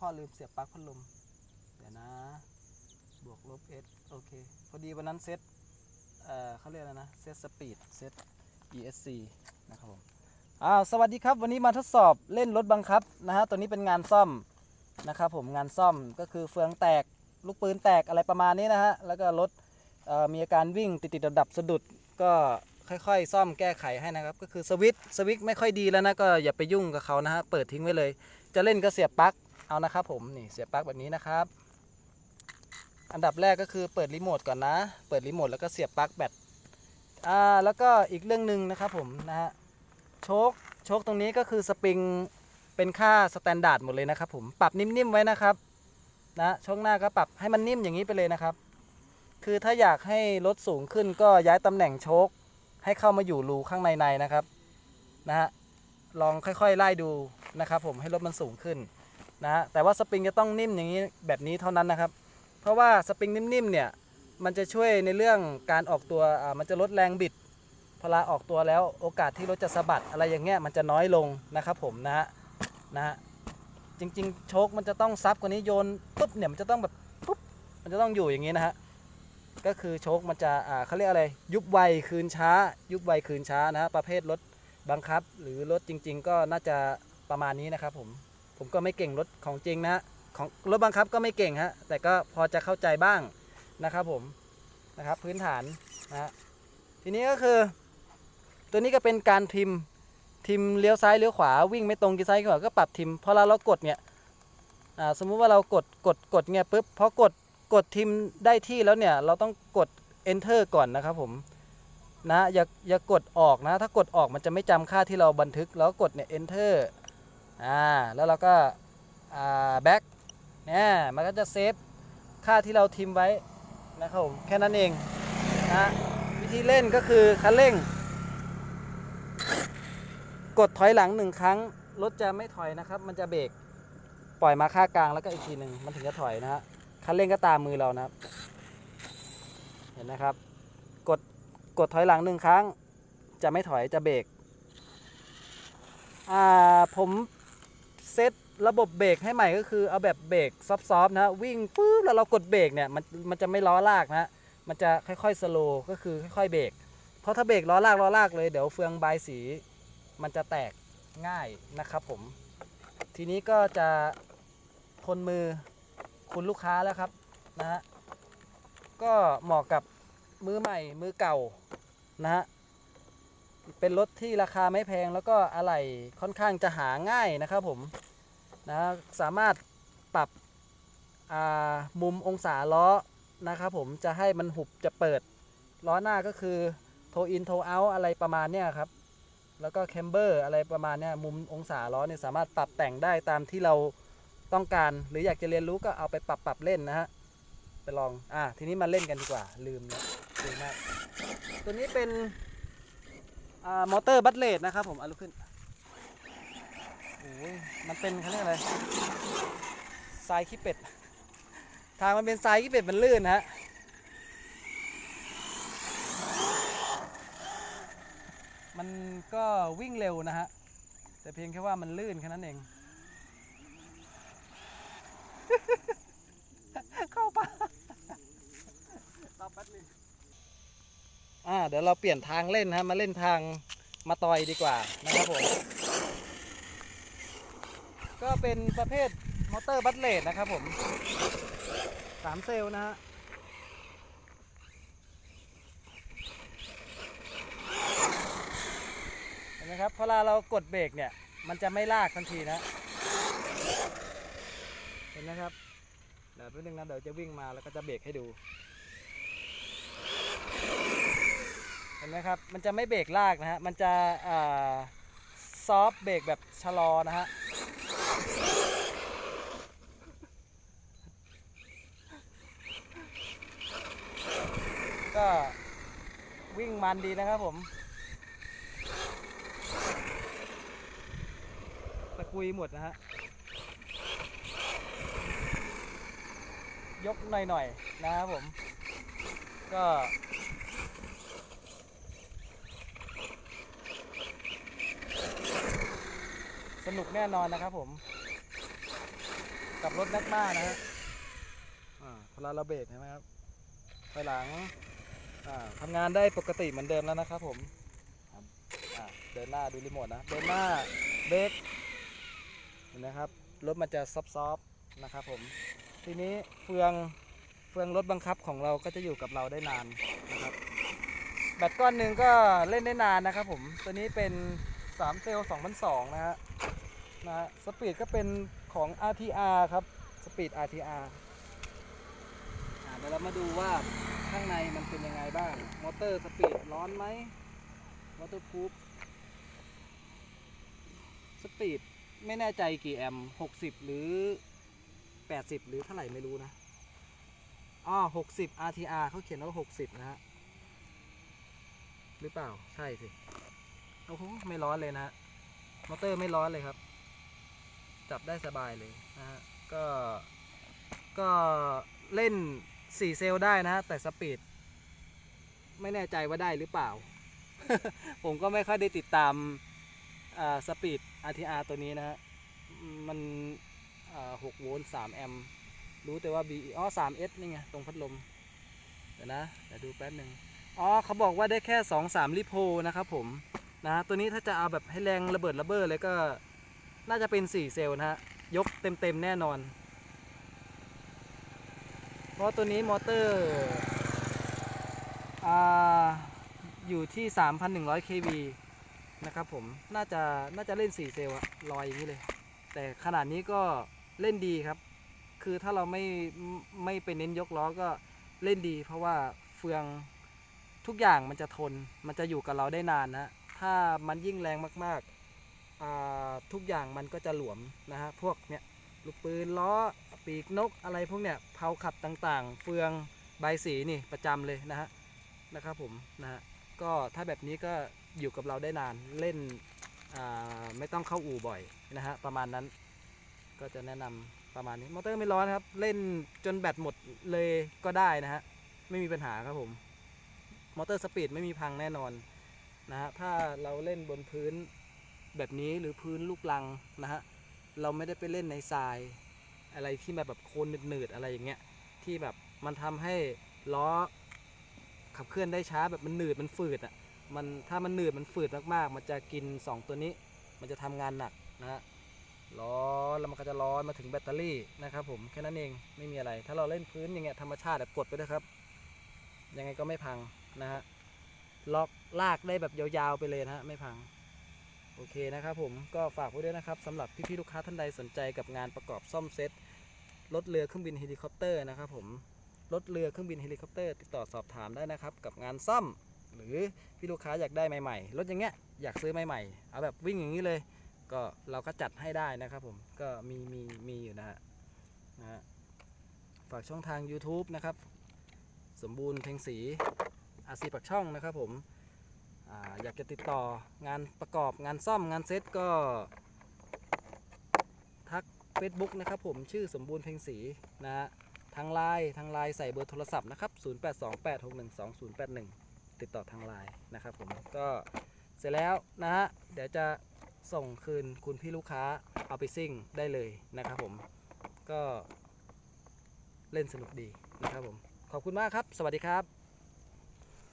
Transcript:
พ่อลืมเสียบปลั๊กพัดลม เดี๋ยวนะ บวกลบ s โอเค พอดีวันนั้นเซตเอ่อเขาเรียกอะไรนะ เซตสปีด เซต ESC นะครับผม อ้าว สวัสดีครับ วันนี้มาทดสอบเล่นรถบังคับนะฮะ ตัวนี้เป็นงานซ่อมนะครับผม งานซ่อมก็คือเฟืองแตก ลูกปืนแตกอะไรประมาณนี้นะฮะ แล้วก็รถมีอาการวิ่งติดติดๆดับสะดุดก็ค่อยๆ ซ่อมแก้ไขให้นะครับ ก็คือสวิตช์สวิตช์ไม่ค่อยดีแล้วนะ ก็อย่าไปยุ่งกับเขานะฮะ เปิดทิ้งไว้เลย จะเล่นก็เสียบปลั๊ก เอานะครับผมนี่เสียบปลั๊กแบบนี้นะครับ อันดับแรกก็คือเปิดรีโมทก่อนนะ เปิดรีโมทแล้วก็เสียบปลั๊กแบตอ่าแล้วก็อีกเรื่องหนึ่งนะครับผมนะฮะโชคโชคตรงนี้ก็คือสปริงเป็นค่าสแตนดาร์ดหมดเลยนะครับผมปรับนิ่มๆไว้นะครับนะช่วงหน้าก็ปรับให้มันนิ่มอย่างนี้ไปเลยนะครับ คือถ้าอยากให้รถสูงขึ้นก็ย้ายตำแหน่งโชคให้เข้ามาอยู่รูข้างในในๆนะครับนะฮะลองค่อยๆไล่ดูนะครับผมให้รถมันสูงขึ้น นะฮะแต่ว่าสปริงจะต้องนิ่มอย่างนี้แบบนี้เท่านั้นนะครับ เพราะว่าสปริงนิ่มๆเนี่ยมันจะช่วยในเรื่องการออกตัวอ่ามันจะลดแรงบิดพอลาออกตัวแล้วโอกาสที่รถจะสะบัดอะไรอย่างเงี้ยมันจะน้อยลงนะครับผมนะฮะนะฮะจริงๆ โชคมันจะต้องซับกว่านี้โยนปุ๊บเนี่ยมันจะต้องแบบปุ๊บมันจะต้องอยู่อย่างนี้นะฮะก็คือโชคมันจะอ่าเขาเรียกอะไร ยุบไวคืนช้า ยุบไวคืนช้านะฮะประเภทรถบังคับ หรือรถจริง ๆ ก็น่าจะประมาณนี้นะครับผม ผมก็ไม่เก่งรถของจริงนะของรถบังคับก็ไม่เก่งฮะแต่ก็พอจะเข้าใจบ้างนะครับผมนะครับพื้นฐานนะทีนี้ก็คือ ตัวนี้ก็เป็นการทิมทิมเลี้ยวซ้ายเลี้ยวขวาวิ่งไม่ตรงกี่ซ้ายกี่ขวาก็ปรับทิมพอเราเรากดเนี่ยสมมุติว่าเรากดกดกดเนี่ยปุ๊บพอกดกดทิมได้ที่แล้วเนี่ยเราต้องกด enter ก่อนนะครับผมนะอย่าอย่ากดออกนะ ถ้ากดออกมันจะไม่จำค่าที่เราบันทึกแล้วกดเนี่ย enter อ่าแล้วเราก็อ่า back เนี่ยมันก็จะเซฟค่าที่เราทิมไว้นะครับผมแค่นั้นเองนะวิธีเล่นก็คือคันเร่ง กดถอยหลังหนึ่งครั้งรถจะไม่ถอยนะครับ มันจะเบรกปล่อยมาค่ากลางแล้วก็อีกทีหนึ่งมันถึงจะถอยนะฮะคันเร่งก็ตามมือเรานะครับ เห็นนะครับ กดกดถอยหลังหนึ่งครั้ง จะไม่ถอยจะเบรกอ่าผม เซตระบบเบรกให้ใหม่ก็คือเอาแบบเบรกซอฟต์ๆนะฮะวิ่งปุ๊บแล้วเรากดเบรกเนี่ยมันมันจะไม่ล้อลากนะฮะมันจะค่อยๆสโลว์ก็คือค่อยๆเบรกเพราะถ้าเบรกล้อลากล้อลากเลยเดี๋ยวเฟืองบายสีมันจะแตกง่ายนะครับผม ทีนี้ก็จะทนมือคุณลูกค้าแล้วครับนะฮะก็เหมาะกับมือใหม่มือเก่านะฮะ เป็นรถที่ราคาไม่แพงแล้วก็อะไหล่ค่อนข้างจะหาง่ายนะครับผมนะสามารถปรับมุมองศาล้อนะครับผมจะให้มันหุบจะเปิด ล้อหน้าก็คือโทอินโทเอาอะไรประมาณเนี้ยครับ แล้วก็แคมเบอร์อะไรประมาณเนี้ยมุมองศาล้อเนี่ยสามารถปรับแต่งได้ตามที่เราต้องการ หรืออยากจะเรียนรู้ก็เอาไปปรับปรับเล่นนะฮะไปลองอะทีนี้มาเล่นกันดีกว่าลืมแล้วลืมมากตัวนี้เป็น มอเตอร์บัตเลดนะครับผมเอาลุกขึ้นโอ้ยมันเป็นเขาเรียกอะไรทรายขี้เป็ด ทางมันเป็นทรายขี้เป็ดมันลื่นนะฮะมันก็วิ่งเร็วนะฮะ แต่เพียงแค่ว่ามันลื่นแค่นั้นเอง เข้าป่าตอบแป๊บนึงอ่า เดี๋ยวเราเปลี่ยนทางเล่นฮะมาเล่นทางมาตอยดีกว่านะครับผม ก็เป็นประเภทมอเตอร์บัตเลดนะครับผมสามเซลนะฮะเห็นไหมครับพอเรากดเบรกเนี่ย มันจะไม่ลากทันทีนะ เห็นไหมครับ เดี๋ยวแป๊บนึงนะเดี๋ยวจะวิ่งมาแล้วก็จะเบรกให้ดู เห็นไหมครับ มันจะไม่เบรกลากนะฮะ มันจะซอฟเบรกแบบชะลอนะฮะ ก็วิ่งมันดีนะครับผมตะกุยหมดนะฮะ ยกหน่อยๆนะครับผม ก็ นุกแน่นอนนะครับผม กับรถแมกมานะฮะพลาระเบรกเห็นไหมครับไฟหลังทำงานได้ปกติเหมือนเดิมแล้วนะครับผมเดินหน้าดูรีโมทนะเดินหน้าเบรกเห็นไหมครับรถมันจะซอฟๆนะครับผมทีนี้เฟืองเฟืองรถบังคับของเราก็จะอยู่กับเราได้นานนะครับแบตก้อนหนึ่งก็เล่นได้นานนะครับผมตัวนี้เป็น 3 เซลล์2002นะฮะ นะฮะสปีดก็เป็นของ RTR ครับสปีด RTR อ่าเดี๋ยวเรามาดูว่าข้างในมันเป็นยังไงบ้าง มอเตอร์สปีดร้อนไหมมอเตอร์พูฟสปีดไม่แน่ใจกี่แอมป์60 หรือ 80 หรือเท่าไหร่ไม่รู้นะอ๋อ60 RTR เขาเขียนว่า 60 นะฮะ หรือเปล่า ใช่สิ โอ้โห ไม่ร้อนเลยนะ มอเตอร์ไม่ร้อนเลยครับ จับได้สบายเลยนะฮะก็ก็เล่น 4 เซลได้นะฮะแต่สปีดไม่แน่ใจว่าได้หรือเปล่า ผมก็ไม่ค่อยได้ติดตามอ่าสปีด RTR ตัวนี้นะฮะมันอ่า6โวลต์3แอมป์รู้แต่ว่า B อ๋อ 3S นี่ไง ตรงพัดลม เดี๋ยวนะเดี๋ยวดูแป๊บหนึ่งอ๋อ เขาบอกว่าได้แค่2 3ลิโพนะครับผม นะ ตัวนี้ถ้าจะเอาแบบให้แรงระเบิดระเบ้อเลยก็ น่าจะเป็น 4 เซลล์นะฮะ ยกเต็มๆ แน่นอน เพราะตัวนี้มอเตอร์ออยู่ที่ 3,100 kV นะครับผม น่าจะน่าจะเล่น 4 เซลล์ลอยอย่างนี้เลย แต่ขนาดนี้ก็เล่นดีครับ คือถ้าเราไม่ไม่ไปเน้นยกล้อก็เล่นดี เพราะว่าเฟืองทุกอย่างมันจะทน มันจะอยู่กับเราได้นานนะ ถ้ามันยิ่งแรงมากๆ ทุกอย่างมันก็จะหลวมนะฮะพวกเนี้ยลูกปืนล้อปีกนกอะไรพวกเนี้ยเผาขัดต่างๆ เฟืองใบสีนี่ประจำเลยนะฮะนะครับผมนะฮะก็ถ้าแบบนี้ก็อยู่กับเราได้นานเล่นไม่ต้องเข้าอู่บ่อยนะฮะประมาณนั้นก็จะแนะนำประมาณนี้มอเตอร์ไม่ร้อนครับ เล่นจนแบตหมดเลยก็ได้นะฮะไม่มีปัญหาครับผมมอเตอร์สปีดไม่มีพังแน่นอนนะฮะถ้าเราเล่นบนพื้น แบบนี้หรือพื้นลูกลังนะฮะเราไม่ได้ไปเล่นในทราย อะไรที่แบบแบบโคลนหนืดๆอะไรอย่างเงี้ยที่แบบมันทำให้ล้อขับเคลื่อนได้ช้าแบบมันหนืดมันฝืดอะมันถ้ามันหนืดมันฝืดมากๆ มันจะกิน 2 ตัวนี้ มันจะทำงานหนักนะฮะร้อนแล้วมันก็จะร้อนมาถึงแบตเตอรี่นะครับผมแค่นั้นเองไม่มีอะไร ถ้าเราเล่นพื้นอย่างเงี้ยธรรมชาติแบบกดไปนะครับ ยังไงก็ไม่พังนะฮะล็อกลากได้แบบยาวๆไปเลยนะฮะไม่พัง โอเคนะครับผมก็ฝากไว้ด้วยนะครับสำหรับพี่ๆลูกค้าท่านใดสนใจกับงานประกอบซ่อมเซ็ตรถเรือเครื่องบินเฮลิคอปเตอร์นะครับผมรถเรือเครื่องบินเฮลิคอปเตอร์ติดต่อสอบถามได้นะครับ กับงานซ่อม หรือพี่ลูกค้าอยากได้ใหม่ๆรถอย่างเงี้ยอยากซื้อใหม่ๆเอาแบบวิ่งอย่างนี้เลย ก็เราก็จัดให้ได้นะครับผมก็มีมีมีอยู่นะฮะนะฮะฝากช่องทาง YouTube นะครับ สมบูรณ์เพ็งศรีอาซีปักช่องนะครับผม อยากจะติดต่องานประกอบงานซ่อมงานเซ็ตก็ ทัก Facebook นะครับผมชื่อสมบูรณ์เพ็งศรีนะฮะทางไลน์ทางไลน์ใส่เบอร์โทรศัพท์นะครับ 0828612081 ติดต่อทางไลน์นะครับผมก็เสร็จแล้วนะฮะเดี๋ยวจะส่งคืนคุณพี่ลูกค้าเอาไปซิ่งได้เลยนะครับผมก็เล่นสนุกดีนะครับผม ขอบคุณมากครับ สวัสดีครับ